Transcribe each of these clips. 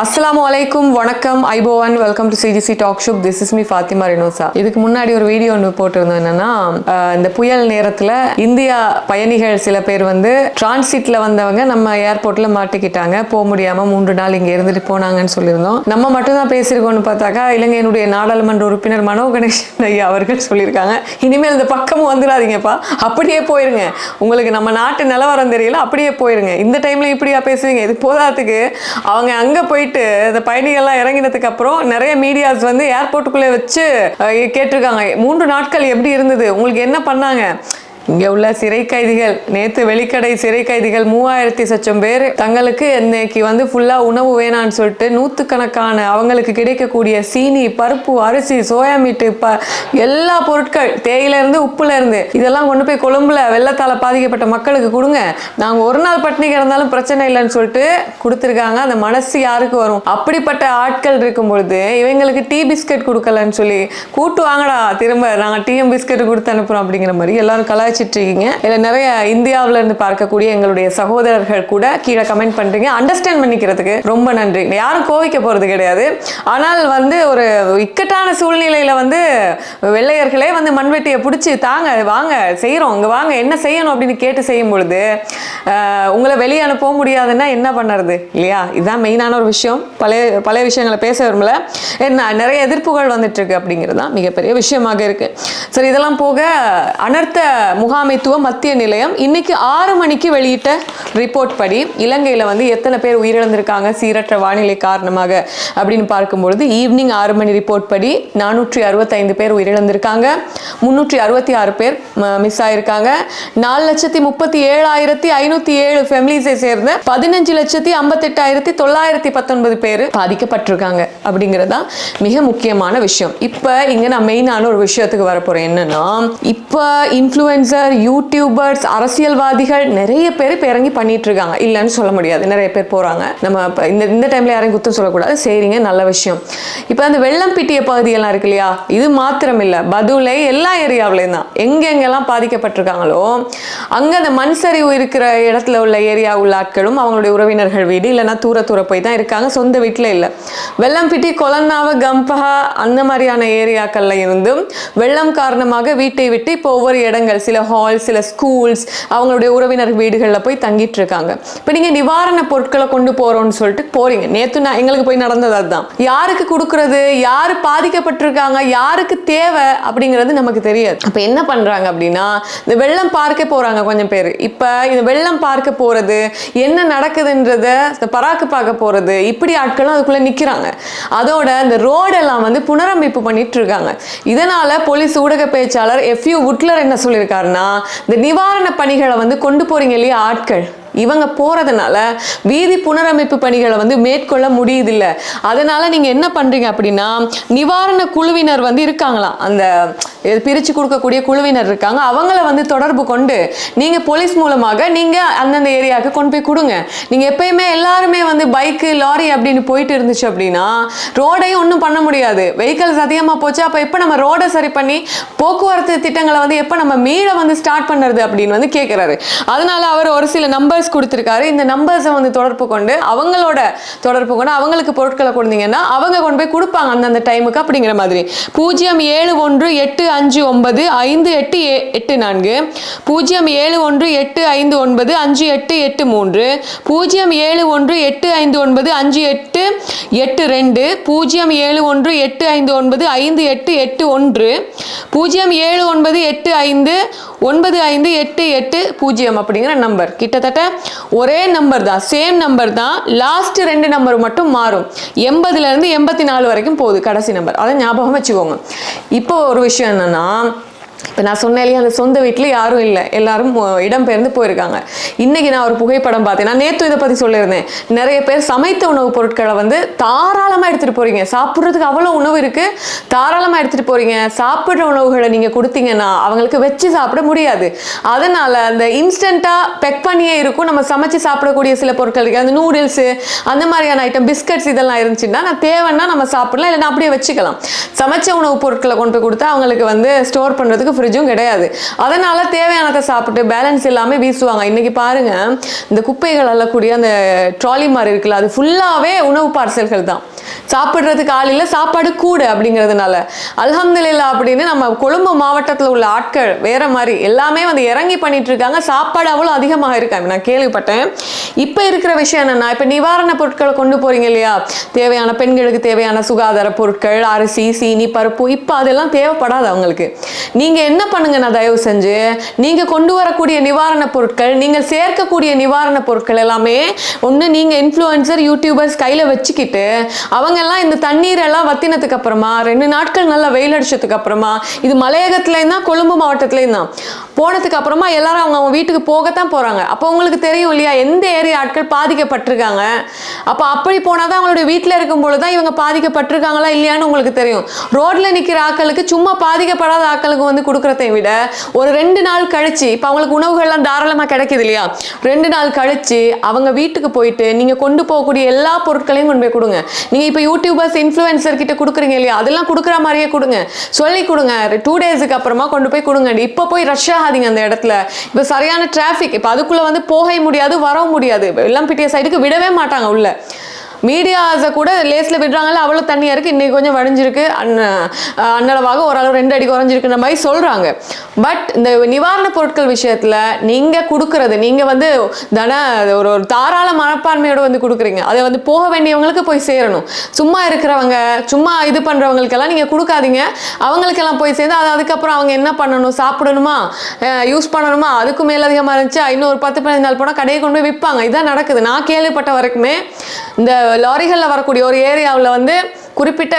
அஸ்ஸலாமு வலைக்கும் வணக்கம். ஐபோ and welcome to CGC talk shop this is me Fathima Renosa இதுக்கு முன்னாடி ஒரு வீடியோ ஒன்று போட்டிருந்தோம். என்னன்னா இந்த புயல் நேரத்தில் இந்தியா பயணிகள் சில பேர் வந்து டிரான்சிட்ல வந்தவங்க நம்ம ஏர்போர்ட்ல மாட்டிக்கிட்டாங்க. போக முடியாம மூன்று நாள் இங்கே இருந்துட்டு போனாங்கன்னு சொல்லியிருந்தோம். நம்ம மட்டும் தான் பேசியிருக்கோம்னு பார்த்தாக்கா இலங்கையினுடைய நாடாளுமன்ற உறுப்பினர் மனோ கணேசன் ஐயா அவர்கள் சொல்லியிருக்காங்க. இனிமேல் இந்த பக்கமும் வந்துடாதீங்கப்பா. அப்படியே போயிருங்க. உங்களுக்கு நம்ம நாட்டு நிலவரம் தெரியல அப்படியே போயிருங்க. இந்த டைம்ல இப்படியா பேசுவீங்க? இது போதாதுக்கு. அவங்க அங்கே போய் போயிட்டு இந்த பயணிகள்லாம் இறங்கினதுக்கு அப்புறம் நிறைய மீடியாஸ் வந்து ஏர்போர்ட்டுக்குள்ளே வச்சு கேட்டிருக்காங்க. மூன்று நாட்கள் எப்படி இருந்தது? உங்களுக்கு என்ன பண்ணாங்க? இங்க உள்ள சிறை கைதிகள் நேத்து வெளிக்கடை சிறை கைதிகள் மூவாயிரத்தி சச்சம் பேர் தங்களுக்கு இன்னைக்கு வந்து ஃபுல்லா உணவு வேணான்னு சொல்லிட்டு நூத்துக்கணக்கான அவங்களுக்கு கிடைக்கக்கூடிய சீனி பருப்பு அரிசி சோயா மீட்டு ப எல்லா பொருட்கள் தேயில இருந்து உப்புல இருந்து இதெல்லாம் கொண்டு போய் கொழும்புல வெள்ளத்தால பாதிக்கப்பட்ட மக்களுக்கு கொடுங்க. நாங்க ஒரு நாள் பட்டினி கிடந்தாலும் பிரச்சனை இல்லைன்னு சொல்லிட்டு கொடுத்துருக்காங்க. அந்த மனசு யாருக்கு வரும்? அப்படிப்பட்ட ஆட்கள் இருக்கும் பொழுது இவங்களுக்கு டீ பிஸ்கட் கொடுக்கலன்னு சொல்லி கூட்டு வாங்கடா திரும்ப நாங்க டீயும் பிஸ்கட் கொடுத்து அனுப்புறோம் அப்படிங்கிற மாதிரி எல்லாரும் கலாய்ச்சிட்டு இருக்கீங்க. இதுல நிறைய இந்தியாவுல இருந்து பார்க்கக்கூடிய எங்களுடைய சகோதரர்கள் கூட கீழே கமெண்ட் பண்றீங்க. அண்டர்ஸ்டாண்ட் பண்ணிக்கிறதுக்கு ரொம்ப நன்றி. யாரும் கோவிக்க போறது கிடையாது. ஆனால் வந்து ஒரு இக்கட்டான சூழ்நிலையில வந்து வெள்ளையர்களே வந்து மண்வெட்டியை பிடிச்சி தாங்க வாங்க செய்யறோம் இங்க வாங்க என்ன செய்யணும் அப்படின்னு கேட்டு செய்யும் பொழுது உங்களை வெளியே அனுப்ப முடியாதுன்னா என்ன பண்ணுறது? இல்லையா? இதுதான் மெயினான ஒரு விஷயம். பழைய பழைய விஷயங்களை பேச விரும்பல. என்ன நிறைய எதிர்ப்புகள் வந்துட்டுருக்கு அப்படிங்கிறது தான் மிகப்பெரிய விஷயமாக இருக்கு. சரி இதெல்லாம் போக அனர்த்த முகாமைத்துவ மத்திய நிலையம் இன்னைக்கு ஆறு மணிக்கு வெளியிட்ட ரிப்போர்ட் படி இலங்கையில் வந்து எத்தனை பேர் உயிரிழந்திருக்காங்க? சீரற்ற வானிலை காரணமாக அப்படின்னு பார்க்கும்பொழுது ஈவினிங் ஆறு மணி ரிப்போர்ட் படி நானூற்றி அறுபத்தைந்து பேர் உயிரிழந்திருக்காங்க. முன்னூற்றி அறுபத்தி ஆறு பேர் மிஸ் ஆயிருக்காங்க. நாலு லட்சத்தி முப்பத்தி ஏழாயிரத்தி ஐநூறு ஐநூத்தி ஏழு ஃபேமிலிஸை சேர்ந்த பதினஞ்சு லட்சத்தி ஐம்பத்தெட்டாயிரத்தி தொள்ளாயிரத்தி பத்தொன்பது பேர் பாதிக்கப்பட்டிருக்காங்க அப்படிங்கிறது தான் மிக முக்கியமான விஷயம். இப்போ இங்க நான் மெயினான ஒரு விஷயத்துக்கு வரப்போறேன். என்னன்னா இப்போ இன்ஃப்ளூயன்சர் யூடியூபர்ஸ் அரசியல்வாதிகள் நிறைய பேர் இப்போ இறங்கி பண்ணிட்டு இருக்காங்க இல்லைன்னு சொல்ல முடியாது. நிறைய பேர் போறாங்க. நம்ம இந்த இந்த டைம்ல யாரையும் குத்தம் சொல்லக்கூடாது. சரிங்க நல்ல விஷயம். இப்போ அந்த வெள்ளம் பிட்டிய பகுதியெல்லாம் இருக்கு இல்லையா? இது மாத்திரம் இல்லை பதுளை எல்லா ஏரியாவிலையும் தான். எங்கெங்கெல்லாம் பாதிக்கப்பட்டிருக்காங்களோ அங்கே அந்த மண் சரிவு இருக்கிற இடத்துல உள்ள ஏரியா உள்ள ஆட்களும் அவங்களுடைய உறவினர்கள் வீடு இல்லைன்னா தூர தூர போய் தான் இருக்காங்க. சொந்த வீட்டில் இல்லை. வெள்ளம்பிட்டி கொலன்னாவ கம்பஹா அந்த மாதிரியான ஏரியாக்கள்ல இருந்தும் வெள்ளம் காரணமாக வீட்டை விட்டு இப்போ ஒவ்வொரு இடங்கள் சில ஹால் சில ஸ்கூல்ஸ் அவங்களுடைய உறவினர் வீடுகளில் போய் தங்கிட்டு இருக்காங்க. இப்போ நீங்க நிவாரண பொருட்களை கொண்டு போறோம்னு சொல்லிட்டு போறீங்க. நேத்து நான் எங்களுக்கு போய் நடந்தது அதுதான். யாருக்கு கொடுக்கறது யாரு பாதிக்கப்பட்டிருக்காங்க யாருக்கு தேவை அப்படிங்கிறது நமக்கு தெரியாது. அப்ப என்ன பண்றாங்க அப்படின்னா இந்த வெள்ளம் பார்க்க போறாங்க கொஞ்சம் பேர். இப்ப இந்த வெள்ளம் பார்க்க போறது? என்ன நடக்குதுன்றத இந்த பராக்கு பார்க்க போறது? இப்படி ஆட்களும் அதுக்குள்ள நிக்கிறாங்க. அதோட இந்த ரோடெல்லாம் வந்து புனரமைப்பு பண்ணிட்டு இருக்காங்க. இதனால போலீஸ் ஊடக பேச்சாளர் எஃப்யூ உட்லர் என்ன சொல்லியிருக்காருன்னா இந்த நிவாரண பணிகளை வந்து கொண்டு போறீங்க இல்லையா ஆட்கள்? இவங்க போகிறதுனால வீதி புனரமைப்பு பணிகளை வந்து மேற்கொள்ள முடியுதில்ல. அதனால் நீங்கள் என்ன பண்ணுறீங்க அப்படின்னா நிவாரண குழுவினர் வந்து இருக்காங்களாம். அந்த பிரித்து கொடுக்கக்கூடிய குழுவினர் இருக்காங்க. அவங்கள வந்து தொடர்பு கொண்டு நீங்கள் போலீஸ் மூலமாக நீங்கள் அந்தந்த ஏரியாவுக்கு கொண்டு போய் கொடுங்க. நீங்கள் எப்பயுமே எல்லாருமே வந்து பைக்கு லாரி அப்படின்னு போயிட்டு இருந்துச்சு அப்படின்னா ரோடையும் ஒன்றும் பண்ண முடியாது. வெஹிக்கல்ஸ் அதிகமாக போச்சு. அப்போ எப்போ நம்ம ரோடை சரி பண்ணி போக்குவரத்து திட்டங்களை வந்து எப்போ நம்ம மீள வந்து ஸ்டார்ட் பண்ணுறது அப்படின்னு வந்து கேட்குறாரு அதனால அவர் ஒரு சில நம்பர் நம்பர்ஸ் கொடுத்துருக்காரு. இந்த நம்பர்ஸை வந்து தொடர்பு கொண்டு அவங்களோட தொடர்பு கொண்டு அவங்களுக்கு பொருட்களை கொடுத்தீங்கன்னா அவங்க கொண்டு போய் கொடுப்பாங்க அந்தந்த டைமுக்கு அப்படிங்கிற மாதிரி. பூஜ்ஜியம் ஏழு ஒன்று எட்டு அஞ்சு ஒன்பது ஐந்து எட்டு எட்டு நான்கு. பூஜ்ஜியம் ஏழு ஒன்று எட்டு ஐந்து ஒன்பது அஞ்சு எட்டு எட்டு மூன்று. பூஜ்ஜியம் ஏழு ஒன்று எட்டு ஐந்து ஒன்பது அஞ்சு எட்டு எட்டு ரெண்டு. பூஜ்ஜியம் ஏழு ஒன்று எட்டு ஐந்து ஒன்பது ஐந்து எட்டு எட்டு ஒன்று. பூஜ்ஜியம் ஏழு ஒன்பது எட்டு ஐந்து ஒன்பது ஐந்து எட்டு எட்டு பூஜ்ஜியம் அப்படிங்கிற நம்பர் கிட்டத்தட்ட ஒரே நம்பர் தான். சேம் நம்பர் தான். லாஸ்ட் ரெண்டு நம்பர் மட்டும் மாறும். எண்பதுல இருந்து எண்பத்தி நாலு வரைக்கும் போகுது. கடைசி நம்பர் அதை ஞாபகம் வச்சுக்கோங்க. இப்போ ஒரு விஷயம் என்னன்னா இப்போ நான் சொன்னேன் இல்லையா அந்த சொந்த வீட்டில் யாரும் இல்லை. எல்லாரும் இடம்பெயர்ந்து போயிருக்காங்க. இன்னைக்கு நான் ஒரு புகைப்படம் பார்த்தேன். நான் நேற்று இதை பற்றி சொல்லியிருந்தேன். நிறைய பேர் சமைத்த உணவுப் பொருட்களை வந்து தாராளமாக எடுத்துகிட்டு போறீங்க. சாப்பிட்றதுக்கு அவ்வளோ உணவு இருக்கு. தாராளமாக எடுத்துகிட்டு போறீங்க. சாப்பிட்ற உணவுகளை நீங்கள் கொடுத்தீங்கன்னா அவங்களுக்கு வச்சு சாப்பிட முடியாது. அதனால அந்த இன்ஸ்டண்ட்டாக பெக் பண்ணியே இருக்கும். நம்ம சமைச்சு சாப்பிடக்கூடிய சில பொருட்கள் இருக்கு. அந்த நூடுல்ஸு அந்த மாதிரியான ஐட்டம் பிஸ்கட்ஸ் இதெல்லாம் இருந்துச்சுன்னா நான் தேவைன்னா நம்ம சாப்பிடலாம். இல்லைன்னா அப்படியே வச்சுக்கலாம். சமைச்ச உணவுப் பொருட்களை கொண்டு போய் கொடுத்தா அவங்களுக்கு வந்து ஸ்டோர் பண்ணுறதுக்கு அளவுக்கு ஃப்ரிட்ஜும் கிடையாது. அதனால தேவையானதை சாப்பிட்டு பேலன்ஸ் இல்லாமல் வீசுவாங்க. இன்னைக்கு பாருங்க இந்த குப்பைகள் அள்ளக்கூடிய அந்த ட்ராலி மாதிரி இருக்குல்ல அது ஃபுல்லாகவே உணவு பார்சல்கள் தான். சாப்பிட்றதுக்கு ஆள் இல்லை சாப்பாடு கூடு அப்படிங்கிறதுனால. அல்ஹம்துலில்லா அப்படின்னு நம்ம கொழும்பு மாவட்டத்தில் உள்ள ஆட்கள் வேற மாதிரி எல்லாமே வந்து இறங்கி பண்ணிட்டு இருக்காங்க சாப்பாடு அவ்வளோ அதிகமாக இருக்காங்க நான் கேள்விப்பட்டேன். இப்போ இருக்கிற விஷயம் என்னென்னா இப்போ நிவாரண பொருட்களை கொண்டு போறீங்க இல்லையா? தேவையான பெண்களுக்கு தேவையான சுகாதார பொருட்கள் அரிசி சீனி பருப்பு இப்போ அதெல்லாம் தேவைப்படாது அவங்களுக்கு. நீங்க என்ன பண்ணுங்க? நான் தயவு செஞ்சு நீங்க கொண்டு வரக்கூடிய நிவாரண பொருட்கள் நீங்கள் சேர்க்கக்கூடிய நிவாரண பொருட்கள் எல்லாமே ஒன்று நீங்க இன்ஃப்ளூயன்சர் யூடியூபர்ஸ் கையில வச்சுக்கிட்டு அவங்கெல்லாம் இந்த தண்ணீரெல்லாம் வத்தினதுக்கு அப்புறமா ரெண்டு நாட்கள் நல்லா வெயில் அடிச்சதுக்கு அப்புறமா இது மலையகத்துலேயும் தான் கொழும்பு மாவட்டத்துலேயும் தான். போனதுக்கு அப்புறமா எல்லாரும் அவங்க அவங்க வீட்டுக்கு போகத்தான் போகிறாங்க அப்போ உங்களுக்கு தெரியும் இல்லையா எந்த ஏரியா ஆட்கள் பாதிக்கப்பட்டிருக்காங்க? அப்போ அப்படி போனால் தான் அவங்களுடைய வீட்டில் இருக்கும்பொழுது தான் இவங்க பாதிக்கப்பட்டிருக்காங்களா இல்லையான்னு உங்களுக்கு தெரியும். ரோட்ல நிற்கிற ஆட்களுக்கு சும்மா பாதிக்கப்படாத ஆட்களுக்கு வந்து கொடுக்குறதை விட ஒரு ரெண்டு நாள் கழிச்சு இப்போ அவங்களுக்கு உணவுகள்லாம் தாராளமாக கிடைக்குது இல்லையா? ரெண்டு நாள் கழிச்சு அவங்க வீட்டுக்கு போயிட்டு நீங்கள் கொண்டு போகக்கூடிய எல்லா பொருட்களையும் கொண்டு போய் கொடுங்க. நீங்கள் இப்போ யூடியூபர்ஸ் இன்ஃப்ளூயன்சர் கிட்ட கொடுக்குறீங்க இல்லையா? அதெல்லாம் கொடுக்குற மாதிரியே கொடுங்க. சொல்லி கொடுங்க. டூ டேஸுக்கு அப்புறமா கொண்டு போய் கொடுங்க. இப்போ போய் ரஷ்யா ஆகாதீங்க அந்த இடத்துல. இப்போ சரியான டிராஃபிக் இப்போ அதுக்குள்ளே வந்து போக முடியாது வரவும் முடியாது. வெள்ளம்பிட்டிய சைடுக்கு விடவே மாட்டாங்க உள்ள. மீடியாஸை கூட லேஸில் விடுறாங்கல்ல அவ்வளோ தண்ணியாக இருக்குது இன்றைக்கி கொஞ்சம் வடிஞ்சிருக்கு அன்ன அன்னளவாக ஓரளவு ரெண்டு அடி குறைஞ்சிருக்குன்ற மாதிரி சொல்கிறாங்க பட் இந்த நிவாரணப் பொருட்கள் விஷயத்தில் நீங்கள் கொடுக்குறது நீங்கள் வந்து தன ஒரு ஒரு தாராள மனப்பான்மையோடு வந்து கொடுக்குறீங்க. அதை வந்து போக வேண்டியவங்களுக்கு போய் சேரணும். சும்மா இருக்கிறவங்க சும்மா இது பண்ணுறவங்களுக்கெல்லாம் நீங்கள் கொடுக்காதீங்க. அவங்களுக்கெல்லாம் போய் சேர்ந்து அது அதுக்கப்புறம் அவங்க என்ன பண்ணணும் சாப்பிடணுமா? யூஸ் பண்ணணுமா? அதுக்கு மேலதிகமாக இருந்துச்சு? இன்னும் ஒரு பத்து பதினஞ்சு நாள் போனால் கடையை கொண்டு போய் விற்பாங்க. இதான் நடக்குது. நான் கேள்விப்பட்ட வரைக்குமே இந்த லாரிகளில் வரக்கூடிய ஒரு ஏரியாவில் வந்து குறிப்பிட்ட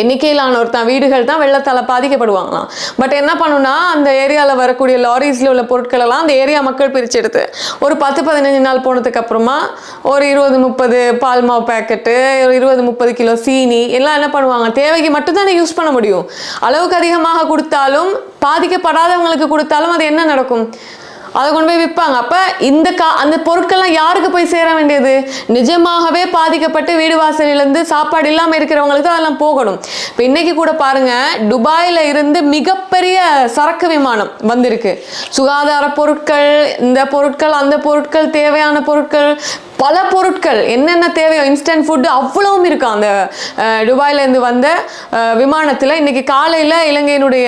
எண்ணிக்கையிலான ஒருத்தன் வீடுகள் தான் வெள்ளத்தால் பாதிக்கப்படுவாங்களாம். பட் என்ன பண்ணுனா அந்த ஏரியாவில் வரக்கூடிய லாரிஸில் உள்ள பொருட்கள் எல்லாம் அந்த ஏரியா மக்கள் பிரித்து எடுத்து ஒரு பத்து பதினஞ்சு நாள் போனதுக்கு அப்புறமா ஒரு இருபது முப்பது பால் மாவு பேக்கெட்டு ஒரு இருபது முப்பது கிலோ சீனி எல்லாம் என்ன பண்ணுவாங்க தேவைக்கு மட்டும்தானே யூஸ் பண்ண முடியும். அளவுக்கு அதிகமாக கொடுத்தாலும் பாதிக்கப்படாதவங்களுக்கு கொடுத்தாலும் அது என்ன நடக்கும்? அதை கொண்டு போய் விற்பாங்க. அப்போ இந்த கா அந்த பொருட்கள்லாம் யாருக்கு போய் சேர வேண்டியது? நிஜமாகவே பாதிக்கப்பட்டு வீடு வாசலிலேருந்து சாப்பாடு இல்லாமல் இருக்கிறவங்களுக்கு தான் அதெல்லாம் போகணும். இப்போ இன்னைக்கு கூட பாருங்க துபாயில் இருந்து மிகப்பெரிய சரக்கு விமானம் வந்திருக்கு. சுகாதார பொருட்கள் இந்த பொருட்கள் அந்த பொருட்கள் தேவையான பொருட்கள் பல பொருட்கள் என்னென்ன தேவையோ இன்ஸ்டன்ட் ஃபுட்டு அவ்வளவும் இருக்கும் அந்த துபாயிலேருந்து வந்த விமானத்தில். இன்னைக்கு காலையில் இலங்கையினுடைய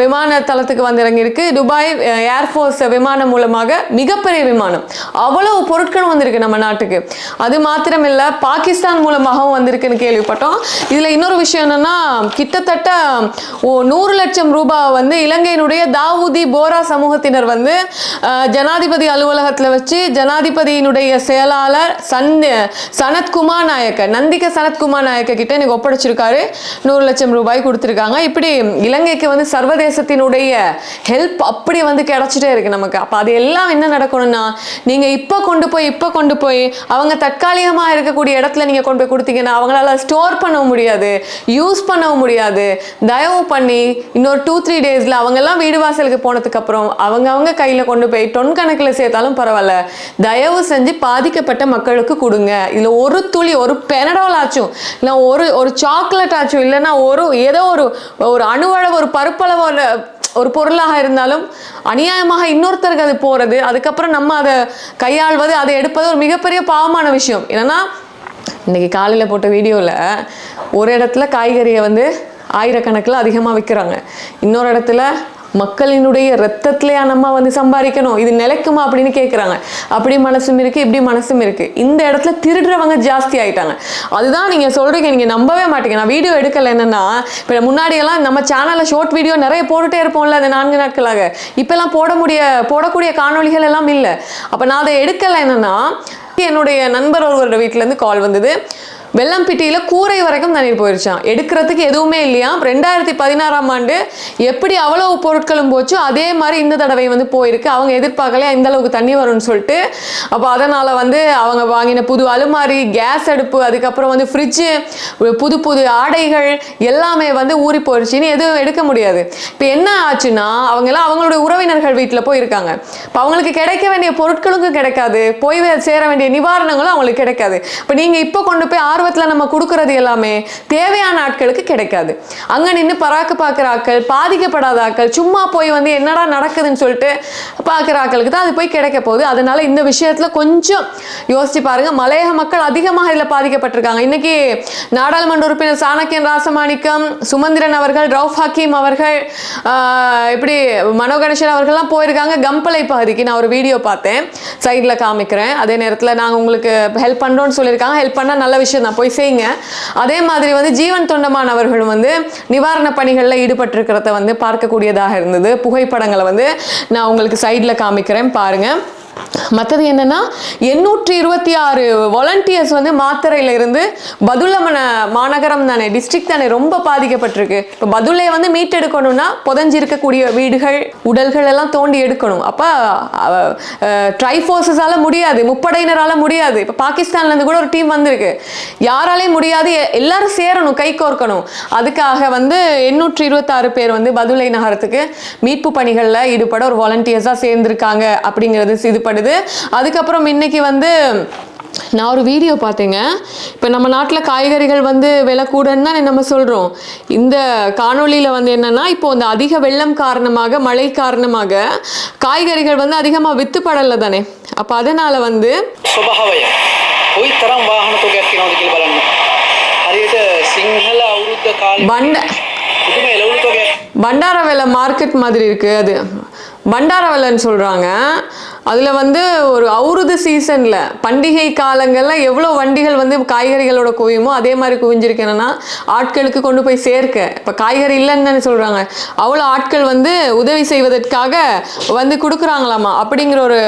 விமான தளத்துக்கு வந்து இறங்கியிருக்கு துபாய் ஏர்ஃபோர்ஸ் விமானம் மூலமாக மிகப்பெரிய விமானம். அவ்வளவு பொருட்களும் வந்திருக்கு நம்ம நாட்டுக்கு. அது மாத்திரம் இல்லை பாகிஸ்தான் மூலமாகவும் வந்திருக்குன்னு கேள்விப்பட்டோம். இதில் இன்னொரு விஷயம் என்னென்னா கிட்டத்தட்ட ஓ நூறு லட்சம் ரூபாய் வந்து இலங்கையினுடைய தாவூதி போரா சமூகத்தினர் வந்து ஜனாதிபதி அலுவலகத்தில் வச்சு ஜனாதிபதியினுடைய செயலாளர் சன் சனத்குமார் நாயக்க நந்திக சனத்குமார் நாயக்க கிட்ட எனக்கு ஒப்படைச்சிருக்காரு. நூறு லட்சம் ரூபாய் கொடுத்துருக்காங்க. இப்படி இலங்கைக்கு வந்து சர்வதேசத்தினுடைய ஹெல்ப் அப்படி வந்து கிடைச்சிட்டே இருக்கு நமக்கு. அப்போ அது எல்லாம் என்ன நடக்கணும்னா நீங்க இப்போ கொண்டு போய் இப்போ கொண்டு போய் அவங்க தற்காலிகமாக இருக்கக்கூடிய இடத்துல நீங்க கொண்டு போய் கொடுத்தீங்கன்னா அவங்களால ஸ்டோர் பண்ணவும் முடியாது யூஸ் பண்ணவும் முடியாது. தயவு பண்ணி இன்னொரு டூ த்ரீ டேஸில் அவங்கெல்லாம் வீடு வாசலுக்கு போனதுக்கு அப்புறம் அவங்க அவங்க கையில் கொண்டு போய் டொன் கணக்கில் சேர்த்தாலும் பரவாயில்ல. தயவு செஞ்சு பாதிக்க பாதிக்கப்பட்ட மக்களுக்கு கொடுங்க. இதில் ஒரு துளி ஒரு பெனடால் ஆச்சும் இல்லை ஒரு ஒரு சாக்லேட் ஆச்சும் இல்லைன்னா ஒரு ஏதோ ஒரு ஒரு அணுவளவு ஒரு பருப்பளவு ஒரு பொருளாக இருந்தாலும் அநியாயமாக இன்னொருத்தருக்கு அது போகிறது அதுக்கப்புறம் நம்ம அதை கையாள்வது அதை எடுப்பது ஒரு மிகப்பெரிய பாவமான விஷயம். என்னன்னா இன்னைக்கு காலையில் போட்ட வீடியோவில் ஒரு இடத்துல காய்கறியை வந்து ஆயிரக்கணக்கில் அதிகமாக விற்கிறாங்க இன்னொரு இடத்துல மக்களினுடைய ரத்தத்திலேயா நம்ம வந்து சம்பாதிக்கணும். இது நிலைக்குமா அப்படின்னு கேட்குறாங்க அப்படி மனசும் இருக்குது இப்படி மனசும் இருக்குது இந்த இடத்துல திருடுறவங்க ஜாஸ்தி ஆகிட்டாங்க அதுதான் நீங்கள் சொல்கிறீங்க நீங்கள் நம்பவே மாட்டீங்க. நான் வீடியோ எடுக்கலை என்னென்னா இப்போ முன்னாடியெல்லாம் நம்ம சேனலில் ஷார்ட் வீடியோ நிறைய போட்டுட்டே இருப்போம்ல அந்த நான்கு நாட்களாக. இப்போல்லாம் போட முடிய போடக்கூடிய காணொளிகள் எல்லாம் இல்லை. அப்போ நான் அதை எடுக்கலை என்னன்னா என்னுடைய நண்பர் ஒருவரோட வீட்டிலேருந்து கால் வந்தது. வெள்ளம்பிட்டியில் கூரை வரைக்கும் தண்ணீர் போயிருச்சான் எடுக்கிறதுக்கு எதுவுமே இல்லையா? ரெண்டாயிரத்தி பதினாறாம் ஆண்டு எப்படி அவ்வளவு பொருட்களும் போச்சோ? அதே மாதிரி இந்த தடவை வந்து போயிருக்கு. அவங்க எதிர்பார்க்கலையா இந்த அளவுக்கு தண்ணி வரும்னு சொல்லிட்டு? அப்போ அதனால் வந்து அவங்க வாங்கின புது அலுமாரி கேஸ் அடுப்பு அதுக்கப்புறம் வந்து ஃப்ரிட்ஜு புது புது ஆடைகள் எல்லாமே வந்து ஊறி போயிடுச்சுன்னு எதுவும் எடுக்க முடியாது. இப்போ என்ன ஆச்சுன்னா அவங்கெல்லாம் அவங்களுடைய உறவினர்கள் வீட்டில் போய் இருக்காங்க இப்போ அவங்களுக்கு கிடைக்க வேண்டிய பொருட்களுக்கும் கிடைக்காது. போய் சேர வேண்டிய நிவாரணங்களும் அவங்களுக்கு கிடைக்காது. இப்போ நீங்கள் இப்போ கொண்டு போய் ஆர்வம் ஆர்வத்தில் நம்ம கொடுக்கறது எல்லாமே தேவையான ஆட்களுக்கு கிடைக்காது. அங்கே நின்று பராக்கு பார்க்குற ஆட்கள் பாதிக்கப்படாத ஆட்கள் சும்மா போய் வந்து என்னடா நடக்குதுன்னு சொல்லிட்டு பார்க்குற ஆட்களுக்கு தான் அது போய் கிடைக்க போகுது. அதனால இந்த விஷயத்தில் கொஞ்சம் யோசிச்சு பாருங்க. மலையக மக்கள் அதிகமாக இதில் பாதிக்கப்பட்டிருக்காங்க. இன்னைக்கு நாடாளுமன்ற உறுப்பினர் சாணக்கியன் ராசமாணிக்கம் சுமந்திரன் அவர்கள் ரவுஃப் ஹக்கீம் அவர்கள் இப்படி மனோ கணேசன் அவர்கள்லாம் போயிருக்காங்க. கம்பளை பகுதிக்கு நான் ஒரு வீடியோ பார்த்தேன். சைடில் காமிக்கிறேன். அதே நேரத்தில் நாங்கள் உங்களுக்கு ஹெல்ப் பண்ணுறோம்னு சொல்லியிருக்காங்க. ஹெல்ப் பண்ணால் நல்ல விஷயம் தான். போய் செய்யுங்க. அதே மாதிரி வந்து ஜீவன் தொண்டமான் அவர்களும் வந்து நிவாரண பணிகளில் ஈடுபட்டிருக்கிறத வந்து பார்க்கக்கூடியதாக இருந்தது. புகைப்படங்களை வந்து நான் உங்களுக்கு சைடில் காமிக்கிறேன். பாருங்கள் மற்றது என்னன்னா எண்ணூற்றி இருபத்தி ஆறு வாலண்டியர்ஸ் வந்து மாத்தறையில இருந்து பதுளமன மாநகரம் தானே டிஸ்ட்ரிக்ட் தானே ரொம்ப பாதிக்கப்பட்டிருக்கு. இப்போ பதுளை வந்து மீட்டெடுக்கணும்னா புதஞ்சிருக்கக்கூடிய வீடுகள் உடல்கள் எல்லாம் தோண்டி எடுக்கணும். அப்போ ட்ரைஃபோர்ஸஸால முடியாது முப்படையினரால முடியாது. இப்போ பாகிஸ்தான்லேருந்து கூட ஒரு டீம் வந்திருக்கு. யாராலையும் முடியாது எல்லாரும் சேரணும் கை கோர்க்கணும். அதுக்காக வந்து எண்ணூற்றி இருபத்தாறு பேர் வந்து பதுளை நகரத்துக்கு மீட்பு பணிகளில் ஈடுபட ஒரு வாலண்டியர்ஸாக சேர்ந்திருக்காங்க அப்படிங்கிறது இதுபடுது கிடையாது. அதுக்கப்புறம் இன்னைக்கு வந்து நான் ஒரு வீடியோ பார்த்தேங்க. இப்போ நம்ம நாட்டில் காய்கறிகள் வந்து விலை கூடன்னு தான் நம்ம சொல்கிறோம் இந்த காணொலியில் வந்து என்னென்னா இப்போ இந்த அதிக வெள்ளம் காரணமாக மழை காரணமாக காய்கறிகள் வந்து அதிகமாக வித்துப்படலை தானே. அப்போ அதனால் வந்து பண்ட பண்டாரவேலை மார்க்கெட் மாதிரி இருக்குது அது. பண்டாரவேலைன்னு சொல்கிறாங்க அதில் வந்து ஒரு அவுருது சீசனில் பண்டிகை காலங்களில் எவ்வளோ வண்டிகள் வந்து காய்கறிகளோட குவியுமோ அதே மாதிரி குவிஞ்சிருக்கேன்னா ஆட்களுக்கு கொண்டு போய் சேர்க்க. இப்போ காய்கறி இல்லைன்னு தானே சொல்கிறாங்க அவ்வளோ ஆட்கள் வந்து உதவி செய்வதற்காக வந்து கொடுக்குறாங்களாமா? அப்படிங்கிற ஒரு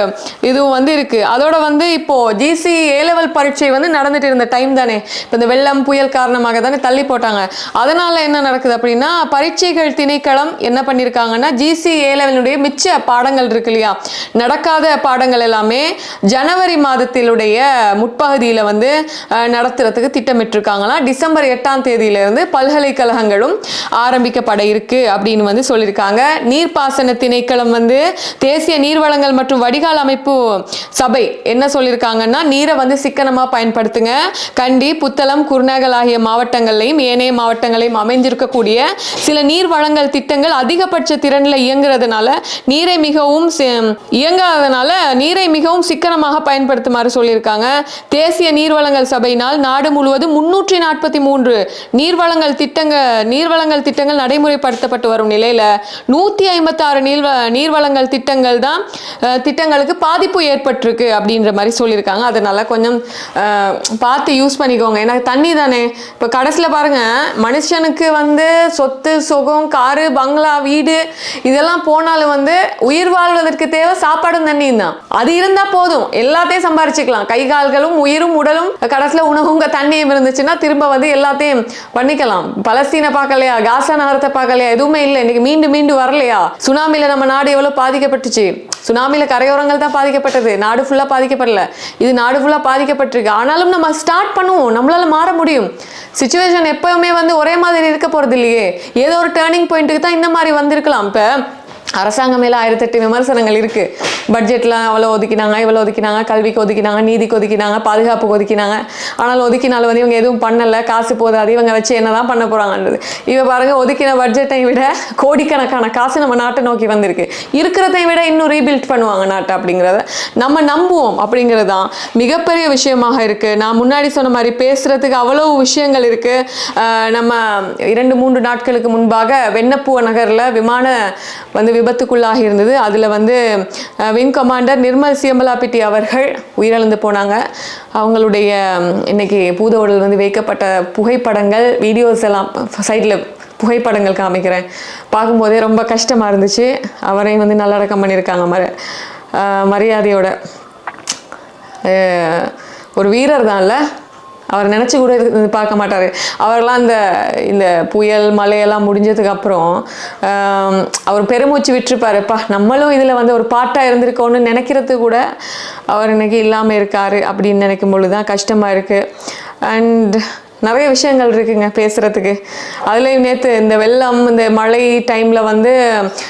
இதுவும் வந்து இருக்குது அதோட வந்து இப்போது ஜிசி ஏ லெவல் பரீட்சை வந்து நடந்துட்டு இருந்த டைம் தானே. இப்போ இந்த வெள்ளம் புயல் காரணமாக தானே தள்ளி போட்டாங்க. அதனால் என்ன நடக்குது அப்படின்னா பரீட்சைகள் திணைக்களம் என்ன பண்ணியிருக்காங்கன்னா ஜிசி ஏ லெவலுடைய மிச்ச பாடங்கள் இருக்கு இல்லையா? நடக்காத பாடங்கள் எல்லாமே ஜனவரி மாதத்திலுடைய முற்பகுதியில் வந்து நடத்துறதுக்கு திட்டமிட்டிருக்காங்களாம் டிசம்பர் எட்டாம் தேதியிலிருந்து பல்கலைக்கழகங்களும் ஆரம்பிக்கப்பட இருக்கு அப்படின்னு வந்து சொல்லியிருக்காங்க. நீர்ப்பாசன திணைக்களம் வந்து தேசிய நீர்வளங்கள் மற்றும் வடிகால் அமைப்பு சபை என்ன சொல்லியிருக்காங்கன்னா நீரை வந்து சிக்கனமாக பயன்படுத்துங்க. கண்டி புத்தளம் குருநகல் ஆகிய மாவட்டங்கள்லையும் ஏனைய மாவட்டங்களையும் அமைஞ்சிருக்கக்கூடிய சில நீர் வளங்கள் திட்டங்கள் அதிகபட்ச திறனில் இயங்குறதுனால நீரை மிகவும் சி- இயங்காதனால நீரை மிகவும் சிக்கனமாக பயன்படுத்துமாறு சொல்லியிருக்காங்க. தேசிய நீர்வளங்கள் சபையினால் நாடு முழுவதும் முன்னூற்றி நாற்பத்தி மூன்று நீர்வளங்கள் திட்டங்க நீர்வளங்கள் திட்டங்கள் நடைமுறைப்படுத்தப்பட்டு வரும் நிலையில நூற்றி ஐம்பத்தாறு நீர்வ நீர்வளங்கள் திட்டங்கள் தான் திட்டங்களுக்கு பாதிப்பு ஏற்பட்டிருக்கு அப்படின்ற மாதிரி சொல்லியிருக்காங்க. அதனால கொஞ்சம் பார்த்து யூஸ் பண்ணிக்கோங்க. ஏன்னா தண்ணி தானே. இப்போ கடைசியில் பாருங்கள் மனுஷனுக்கு வந்து சொத்து சுகம் காரு பங்களா வீடு இதெல்லாம் போனாலும் வந்து உயிர் வாழ்வதற்கு தேவை சாப்பாடும் தான் அது இருந்தா போதும். எல்லாத்தையும் சம்பாரிச்சுக்கலாம். கை கால்களும் உயிரும் உடலும் கடைசியில் உணவுங்க தண்ணியும் இருந்துச்சுன்னா திரும்ப வந்து எல்லாத்தையும் பண்ணிக்கலாம். பலஸ்தீனை பார்க்கலையா? காசா நகரத்தை பார்க்கலையா? எதுவுமே இல்லை. இன்னைக்கு மீண்டு மீண்டு வரலையா? சுனாமியில் நம்ம நாடு எவ்வளவு பாதிக்கப்பட்டுச்சு? சுனாமியில் கரையோரங்கள் தான் பாதிக்கப்பட்டது. நாடு ஃபுல்லா பாதிக்கப்படல. இது நாடு ஃபுல்லா பாதிக்கப்பட்டிருக்கு. ஆனாலும் நம்ம ஸ்டார்ட் பண்ணுவோம். நம்மளால மாற முடியும். சுச்சுவேஷன் எப்பவுமே வந்து ஒரே மாதிரி இருக்க போறது இல்லையே. ஏதோ ஒரு டேர்னிங் பாயிண்ட்டுக்கு தான் இந்த மாதிரி வந்திருக்கலாம். இப்போ அரசாங்கம் மேல ஆயிரத்தெட்டு விமர்சனங்கள் இருக்கு. பட்ஜெட்ல அவ்வளோ ஒதுக்கினாங்க இவ்வளோ ஒதுக்கினாங்க கல்விக்கு ஒதுக்கினாங்க நீதிக்கு ஒதுக்கினாங்க பாதுகாப்புக்கு ஒதுக்கினாங்க. ஆனால் ஒதுக்கினாலும் வந்து இவங்க எதுவும் பண்ணல காசு போதாது இவங்க வச்சு என்னதான் பண்ண போறாங்கன்றது. இவ பாருங்க ஒதுக்கின பட்ஜெட்டை விட கோடிக்கணக்கான காசு நம்ம நாட்டை நோக்கி வந்திருக்கு. இருக்கிறதை விட இன்னும் ரீபில்ட் பண்ணுவாங்க நாட்டை அப்படிங்கிறத நம்ம நம்புவோம் அப்படிங்கிறது தான் மிகப்பெரிய விஷயமாக இருக்கு. நான் முன்னாடி சொன்ன மாதிரி பேசுறதுக்கு அவ்வளவு விஷயங்கள் இருக்கு. நம்ம இரண்டு மூன்று நாட்களுக்கு முன்பாக வெண்ணப்பூ நகர்ல விமான வந்து விபத்துக்குள்ளாகி இருந்தது. அதில் வந்து விங் கமாண்டர் நிர்மல் சியம்பலாபிட்டி அவர்கள் உயிரிழந்து போனாங்க. அவங்களுடைய இன்னைக்கு பூதவுடல் வந்து வைக்கப்பட்ட புகைப்படங்கள் வீடியோஸ் எல்லாம் சைடில் புகைப்படங்கள் காமிக்கிறேன். பார்க்கும்போதே ரொம்ப கஷ்டமாக இருந்துச்சு. அவரையும் வந்து நல்லடக்கம் பண்ணியிருக்காங்க மர மரியாதையோட. ஒரு வீரர் தான்ல அவர் நினச்சி கூட பார்க்க மாட்டார். அவரெல்லாம் அந்த இந்த புயல் மழையெல்லாம் முடிஞ்சதுக்கு அப்புறம் அவர் பெருமூச்சு விட்டுருப்பாருப்பா நம்மளும் இதில் வந்து ஒரு பாட்டாக இருந்திருக்கோன்னு நினைக்கிறது கூட அவர் இன்னைக்கு இல்லாமல் இருக்காரு அப்படின்னு நினைக்கும் பொழுது தான் கஷ்டமாக இருக்குது அண்ட் நிறைய விஷயங்கள் இருக்குங்க பேசுகிறதுக்கு அதுலேயும் நேற்று இந்த வெள்ளம் இந்த மழை டைமில் வந்து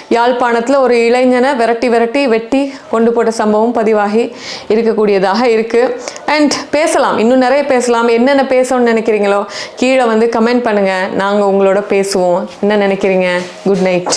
யாழ்ப்பாணத்தில் ஒரு இளைஞனை விரட்டி விரட்டி வெட்டி கொண்டு போட்ட சம்பவம் பதிவாகி இருக்கக்கூடியதாக இருக்குது அண்ட் பேசலாம். இன்னும் நிறைய பேசலாம். என்னென்ன பேசணும்னு நினைக்கிறீங்களோ கீழே வந்து கமெண்ட் பண்ணுங்கள் நாங்கள் உங்களோட பேசுவோம். என்ன நினைக்கிறீங்க? Good night